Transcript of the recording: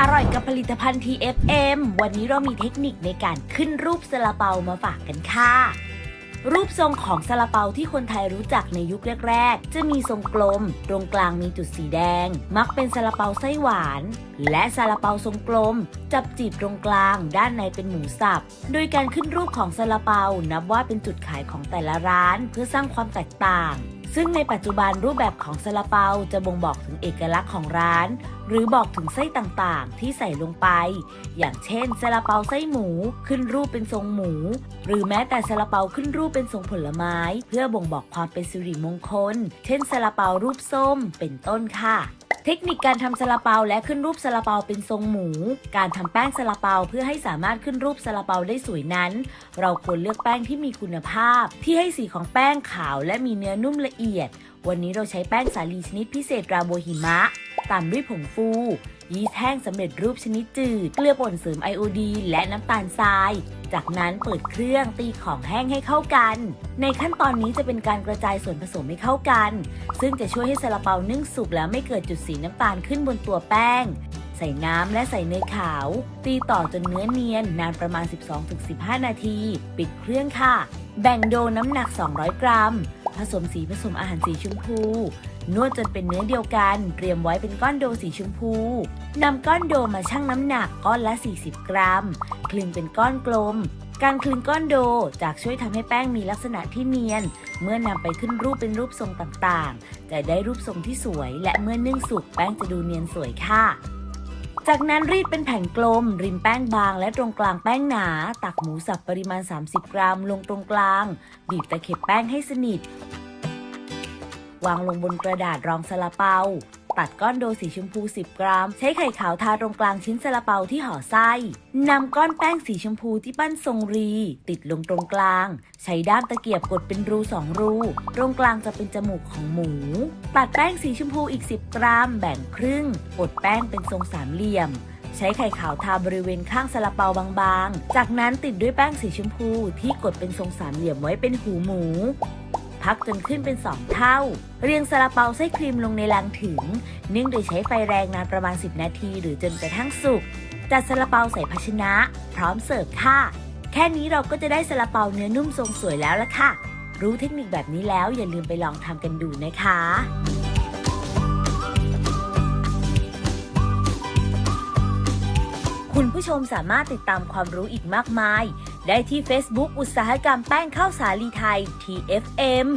อร่อยกับผลิตภัณฑ์ TFM วันนี้เรามีเทคนิคในการขึ้นรูปซาลาเปามาฝากกันค่ะ รูปทรงของซาลาเปาที่คนไทยรู้จักในยุคแรก ๆ จะมีทรงกลม ตรงกลางมีจุดสีแดง มักเป็นซาลาเปาไส้หวาน และซาลาเปาทรงกลม จับจีบตรงกลาง ด้านในเป็นหมูสับ โดยการขึ้นรูปของซาลาเปานับว่าเป็นจุดขายของแต่ละร้าน เพื่อสร้างความแตกต่าง ซึ่งในปัจจุบันรูปแบบของซาลาเปาจะบ่งบอกถึงเอกลักษณ์ของร้าน หรือบอกถึงไส้ต่างๆ ที่ใส่ลงไป อย่างเช่นซาลาเปาไส้หมูขึ้นรูปเป็นทรงหมู หรือแม้แต่ซาลาเปาขึ้นรูปเป็นทรงผลไม้ เพื่อบ่งบอกความเป็นสิริมงคล เช่นซาลาเปารูปส้มเป็นต้นค่ะ เทคนิคการทำซาลาเปาและขึ้นรูปซาลาเปาเป็นทรงหมู การทำแป้งซาลาเปาเพื่อให้สามารถขึ้นรูปซาลาเปาได้สวยนั้น เราควรเลือกแป้งที่มีคุณภาพ ที่ให้สีของแป้งขาวและมีเนื้อนุ่มละเอียด วันนี้เราใช้แป้งสาลีชนิดพิเศษราโบหิมะ ตามด้วยผงฟู ยีสต์แห้งสำเร็จรูปชนิดจืด เกลือป่นเสริมไอโอดีนและน้ำตาลทราย จากนั้นเปิดเครื่องตีของแห้งให้เข้ากัน ในขั้นตอนนี้จะเป็นการกระจายส่วนผสมให้เข้ากัน ซึ่งจะช่วยให้ซาลาเปานึ่งสุกแล้วไม่เกิดจุดสีน้ำตาลขึ้นบนตัวแป้งใส่น้ำและใส่เนยขาว ตีต่อจนเนื้อเนียนนานประมาณ 12-15 นาที ปิดเครื่องค่ะ แบ่งโดน้ำหนัก 200 กรัม ผสมสีผสมอาหารสีชมพู นวดจนเป็นเนื้อเดียวกัน เตรียมไว้เป็นก้อนโดสีชมพูนำก้อนโดมาชั่งน้ำหนักก้อนละ 40 กรัม คลึงเป็นก้อนกลม การคลึงก้อนโดจากช่วยทำให้แป้งมีลักษณะที่เนียน เมื่อนำไปขึ้นรูปเป็นรูปทรงต่างๆ จะได้รูปทรงที่สวย และเมื่อนึ่งสุกแป้งจะดูเนียนสวยค่ะจากนั้นรีดเป็นแผ่นกลม ริมแป้งบาง และตรงกลางแป้งหนา ตักหมูสับปริมาณ 30 กรัม ลงตรงกลาง บีบตะเข็บแป้งให้สนิท วางลงบนกระดาษรองซาลาเปา ตัดก้อนโดสีชมพู 10 กรัม ใช้ไข่ขาวทาตรงกลางชิ้นซาลาเปาที่ห่อไส้นำก้อนแป้งสีชมพูที่ปั้นทรงรี ติดลงตรงกลาง ใช้ด้ามตะเกียบกดเป็นรูสองรู ตรงกลางจะเป็นจมูกของหมู ตัดแป้งสีชมพูอีก 10 กรัม แบ่งครึ่งกดแป้งเป็นทรงสามเหลี่ยมใช้ไข่ขาวทาบริเวณข้างซาลาเปาบางๆ จากนั้นติดด้วยแป้งสีชมพูที่กดเป็นทรงสามเหลี่ยมไว้เป็นหูหมู พักจนขึ้นเป็น 2 เท่า เรียงซาลาเปาไส้ครีมลงในลังถึง นึ่งโดยใช้ไฟแรงนานประมาณ 10 นาที หรือจนกระทั่งสุก จัดซาลาเปาใส่ภาชนะ พร้อมเสิร์ฟค่ะ แค่นี้เราก็จะได้ซาลาเปาเนื้อนุ่มทรงสวยแล้วละค่ะ รู้เทคนิคแบบนี้แล้วอย่าลืมไปลองทำกันดูนะคะคุณผู้ชมสามารถติดตามความรู้อีกมากมาย ได้ที่ Facebook อุตสาหกรรมแป้งข้าวสาลีไทย TFM